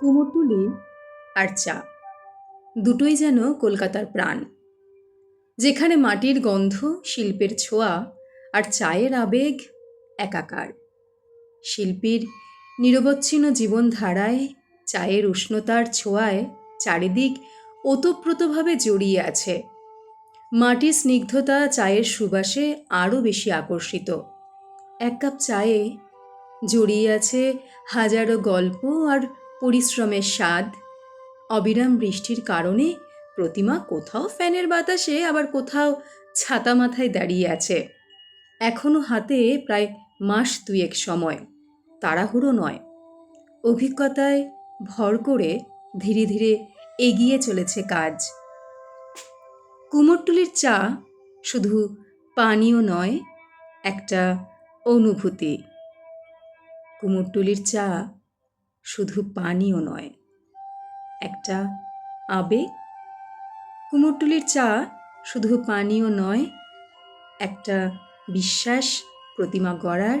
কুমোরটুলি আর চা। দুটোই যেন কলকাতার প্রাণ। যেখানে মাটির গন্ধ, শিল্পের ছোঁয়া আর চায়ের আবেগ একাকার। শিল্পীর নিরবচ্ছিন্ন জীবনধারায়, চায়ের উষ্ণতার ছোঁয়ায় চারিদিক ওতপ্রোতভাবে জড়িয়ে আছে। মাটির স্নিগ্ধতা চায়ের সুবাসে আরও বেশি আকর্ষিত। এক কাপ চায়ে জড়িয়ে আছে হাজারো গল্প আর পরিশ্রমের স্বাদ, অবিরাম বৃষ্টির কারণে প্রতিমা কোথাও ফ্যানের বাতাসে, আবার কোথাও ছাতা মাথায় দাঁড়িয়ে আছে। এখনও হাতে প্রায় মাস দুয়েক সময়, তাড়াহুড়ো নয়। অভিজ্ঞতায় ভর করে ধীরে ধীরে এগিয়ে চলেছে কাজ। কুমোরটুলির চা শুধু পানীয় নয়, একটা অনুভূতি। কুমোরটুলির চা শুধু পানীয় নয় একটা আবেগ। কুমোরটুলির চা শুধু পানীয় নয় একটা বিশ্বাস প্রতিমা গড়ার